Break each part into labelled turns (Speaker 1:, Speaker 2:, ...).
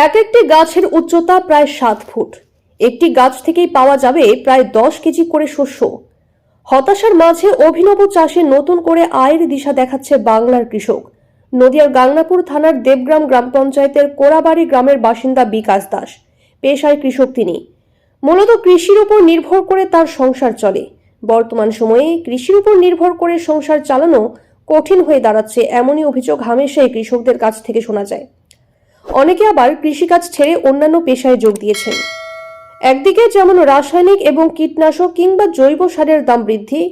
Speaker 1: এক একটি গাছের উচ্চতা প্রায় সাত ফুট। একটি গাছ থেকেই পাওয়া যাবে প্রায় দশ কেজি করে শস্য। হতাশার মাঝে অভিনব চাষে নতুন করে আয়ের দিশা দেখাচ্ছে বাংলার কৃষক। নদিয়ার গাংনাপুর থানার দেবগ্রাম গ্রাম পঞ্চায়েতের কোরাবাড়ি গ্রামের বাসিন্দা বিকাশ দাস। পেশায় কৃষক তিনি। মূলত কৃষির উপর নির্ভর করে তার সংসার চলে। বর্তমান সময়ে কৃষির উপর নির্ভর করে সংসার চালানো কঠিন হয়ে দাঁড়াচ্ছে এমনই অভিযোগ হামেশাই কৃষকদের কাছ থেকে শোনা যায়। অনেকে আবার কৃষিকাজ ছেড়ে অন্যান্য পেশায় যোগ দিয়েছেন। একদিকে যেমন রাসায়নিক এবং কীটনাশক কিংবা জৈব সারের দাম বৃদ্ধি,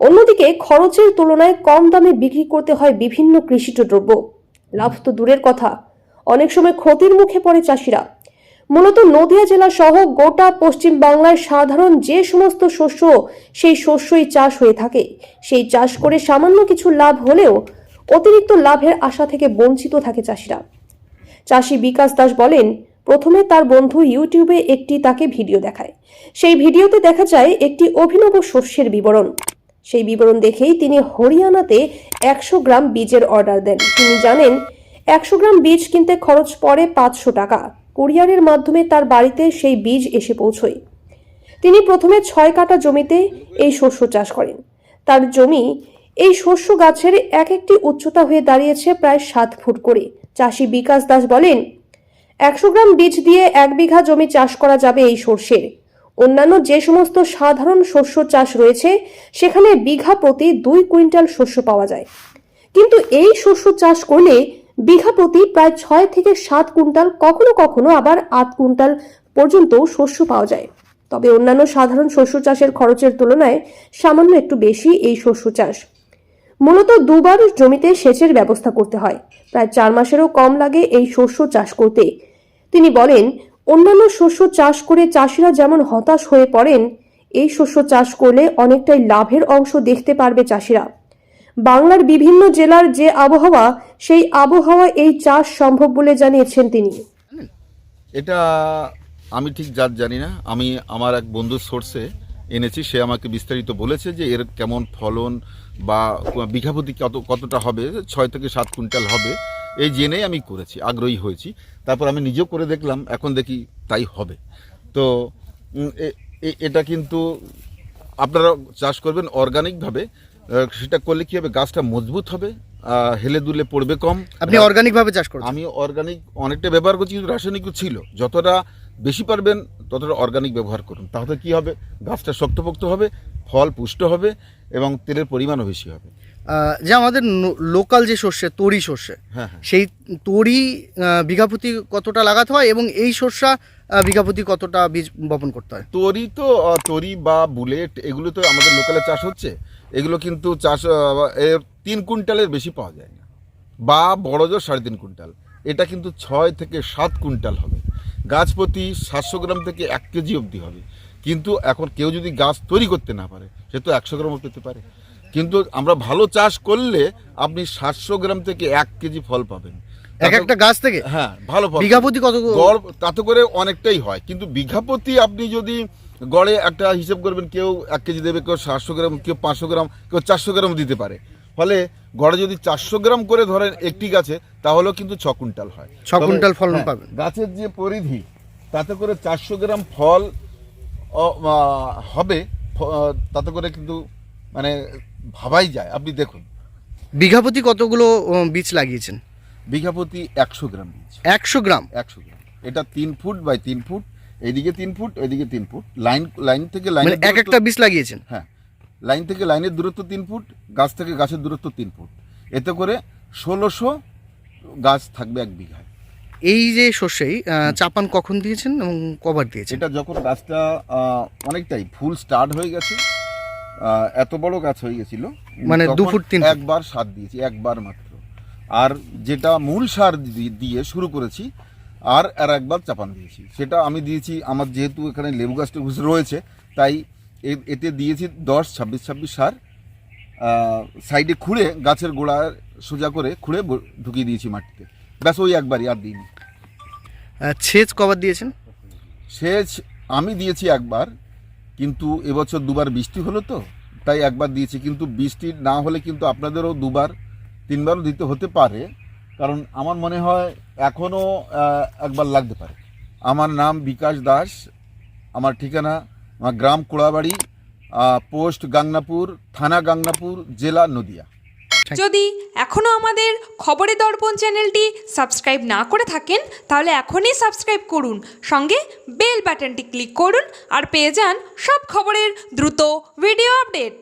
Speaker 1: অন্যদিকে খরচের তুলনায় কম দামে বিক্রি করতে হয় বিভিন্ন কৃষিজ দ্রব্য। লাভ তো দূরের কথা। অনেক সময় ক্ষতির মুখে পড়ে চাষিরা। মূলত নদিয়া জেলা সহ গোটা পশ্চিম বাংলায় সাধারণ যে সমস্ত শস্য, সেই শস্যই চাষ হয়ে থাকে। সেই চাষ করে সামান্য কিছু লাভ হলেও অতিরিক্ত লাভের আশা থেকে বঞ্চিত থাকে চাষিরা। চাষি বিকাশ দাস বলেন, প্রথমে তার বন্ধু ইউটিউবে একটি তাকে ভিডিও দেখায়। সেই ভিডিওতে দেখা যায় একটি অভিনব শস্যের বিবরণ। সেই বিবরণ দেখেই তিনি হরিয়ানাতে একশো গ্রাম বীজের অর্ডার দেন। তিনি জানেন, একশো গ্রাম বীজ কিনতে খরচ পড়ে পাঁচশো টাকা। কুরিয়ারের মাধ্যমে তার বাড়িতে সেই বীজ এসে পৌঁছয়। তিনি প্রথমে ছয় কাটা জমিতে এই শস্য চাষ করেন। তার জমি এই শস্য গাছের এক একটি উচ্চতা হয়ে দাঁড়িয়েছে প্রায় সাত ফুট করে। চাষি বিকাশ দাস বলেন, একশো গ্রাম বীজ দিয়ে এক বিঘা জমি চাষ করা যাবে এই সর্ষের অন্যান্য যে সমস্ত সাধারণ শস্য চাষ রয়েছে, সেখানে বিঘা প্রতি দুই কুইন্টাল শস্য পাওয়া যায়। কিন্তু এই শস্য চাষ করলে বিঘা প্রতি প্রায় ছয় থেকে সাত কুইন্টাল, কখনো কখনো আবার আট কুইন্টাল পর্যন্ত শস্য পাওয়া যায়। তবে অন্যান্য সাধারণ শস্য চাষের খরচের তুলনায় সামান্য একটু বেশি এই শস্য চাষ। মূলত দুবার জমিতে সেচের ব্যবস্থা করতে হয়। প্রায় চার মাসেরও কম লাগে এই শস্য চাষ করতে। তিনি বলেন, অন্যান্য শস্য চাষ করে চাষিরা যেমন হতাশ হয়ে পড়েন, এই শস্য চাষ করলে অনেকটাই লাভের অংশ দেখতে পারবে চাষিরা। বাংলার বিভিন্ন জেলার যে আবহাওয়া, সেই আবহাওয়া এই চাষ সম্ভব বলে জানিয়েছেন তিনি।
Speaker 2: এটা আমি ঠিক জাত জানি না। আমি, আমার এক বন্ধুর সোর্সে এনেছি সে আমাকে বিস্তারিত বলেছে যে এর কেমন ফলন বা বিঘাপতি কত কতটা হবে ছয় থেকে সাত কুইন্টাল হবে। এই জেনেই আমি করেছি আগ্রহী হয়েছি। তারপর আমি নিজেও করে দেখলাম এখন দেখি তাই হবে। তো এটা কিন্তু আপনারা চাষ করবেন অর্গানিকভাবে সেটা করলে কী হবে গাছটা মজবুত হবে হেলে দুলে পড়বে কম।
Speaker 3: আপনি অর্গানিকভাবে চাষ করছেন?
Speaker 2: আমি অর্গানিক অনেকটা ব্যবহার করছি কিন্তু রাসায়নিকও ছিল। যতটা বেশি পারবেন ততটা অর্গানিক ব্যবহার করুন। তাহলে কি হবে? গাছটা শক্তপোক্ত হবে ফল পুষ্ট হবে এবং তেলের পরিমাণও বেশি হবে।
Speaker 3: যে আমাদের লোকাল যে শস্যে তরি শস্যে
Speaker 2: হ্যাঁ হ্যাঁ।
Speaker 3: সেই তরি বিঘাপতি কতটা লাগাতে হয় এবং এই শস্যা বিঘাপতি কতটা বীজ বপন করতে হয়?
Speaker 2: তরি তো তরি বা বুলেট এগুলো তো আমাদের লোকালে চাষ হচ্ছে। এগুলো কিন্তু চাষ এর তিন কুইন্টালের বেশি পাওয়া যায় না। বা বড় জোর সাড়ে তিন কুইন্টাল। এটা কিন্তু ছয় থেকে সাত কুইন্টাল হবে। গাছ প্রতি সাতশো গ্রাম থেকে এক কেজি অবধি হবে। কিন্তু এখন কেউ যদি গাছ তৈরি করতে না পারে সে তো একশো গ্রামও পেতে পারে। কিন্তু আমরা ভালো চাষ করলে আপনি সাতশো গ্রাম থেকে এক কেজি ফল পাবেন।
Speaker 3: এক একটা গাছ থেকে?
Speaker 2: হ্যাঁ ভালো ফল।
Speaker 3: বিঘাপতি কত
Speaker 2: গড় তাতে করে অনেকটাই হয়। কিন্তু বিঘাপতি আপনি যদি গড়ে একটা হিসেব করবেন কেউ এক কেজি দেবে কেউ সাতশো গ্রাম কেউ পাঁচশো গ্রাম কেউ চারশো গ্রাম দিতে পারে। ফলে গড়ে যদি চারশো গ্রাম করে ধরেন একটি গাছে তাহলেও কিন্তু ছ কুইন্টাল হয়।
Speaker 3: ছ কুইন্টাল ফলন
Speaker 2: হ্যাঁ,
Speaker 3: পাবেন।
Speaker 2: গাছের যে পরিধি তাতে করে চারশো গ্রাম ফল হবে তাতে করে কিন্তু মানে ভাবাই যায়। আপনি দেখুন।
Speaker 3: বিঘাপতি কতগুলো বীজ লাগিয়েছেন?
Speaker 2: বিঘাপতি একশো গ্রাম বীজ।
Speaker 3: একশো গ্রাম?
Speaker 2: একশো গ্রাম। এটা তিন ফুট বাই তিন ফুট এইদিকে তিন ফুট ওইদিকে তিন ফুট। লাইন লাইন থেকে লাইন
Speaker 3: মানে এক একটা বীজ লাগিয়েছেন?
Speaker 2: হ্যাঁ। লাইন থেকে লাইনের দূরত্ব তিন ফুট গাছ থেকে গাছের দূরত্ব তিন ফুট। এতে করে ষোলোশো গাছ থাকবে এক বিঘায়।
Speaker 3: এই যে শস্যেই চাপান কখন দিয়েছেন এবং কবার দিয়েছেন?
Speaker 2: এটা যখন গাছটা অনেকটাই ফুল স্টার্ট হয়ে গেছে এত বড় গাছ হয়ে গেছিল
Speaker 3: মানে দু ফুট, তিন
Speaker 2: একবার সার দিয়েছি একবার মাত্র। আর যেটা মূল সার দিয়ে শুরু করেছি আর আর একবার চাপান দিয়েছি। সেটা আমি দিয়েছি আমার যেহেতু এখানে লেবু গাছটা রয়েছে তাই এতে দিয়েছি দশ ছাব্বিশ ছাব্বিশ সার। সাইডে খুঁড়ে গাছের গোড়া সোজা করে খুঁড়ে ঢুকিয়ে দিয়েছি মাটিতে। ব্যাস ওই একবারই আর দিইনি।
Speaker 3: সেচ কবার দিয়েছেন?
Speaker 2: সেচ আমি দিয়েছি একবার কিন্তু এবছর দুবার বৃষ্টি হলো তো তাই একবার দিয়েছি। কিন্তু বৃষ্টি না হলে কিন্তু আপনাদেরও দুবার তিনবারও দিতে হতে পারে। কারণ আমার মনে হয় এখনও একবার লাগতে পারে। আমার নাম বিকাশ দাস আমার ঠিকানা আমার গ্রাম কোড়াবাড়ি পোস্ট গাংনাপুর থানা গাংনাপুর জেলা নদিয়া।
Speaker 4: যদি এখনও আমাদের খবরের দর্পণ চ্যানেলটি সাবস্ক্রাইব না করে থাকেন তাহলে এখনই সাবস্ক্রাইব করুন সঙ্গে বেল বাটনটি ক্লিক করুন আর পেয়ে যান সব খবরের দ্রুত ভিডিও আপডেট।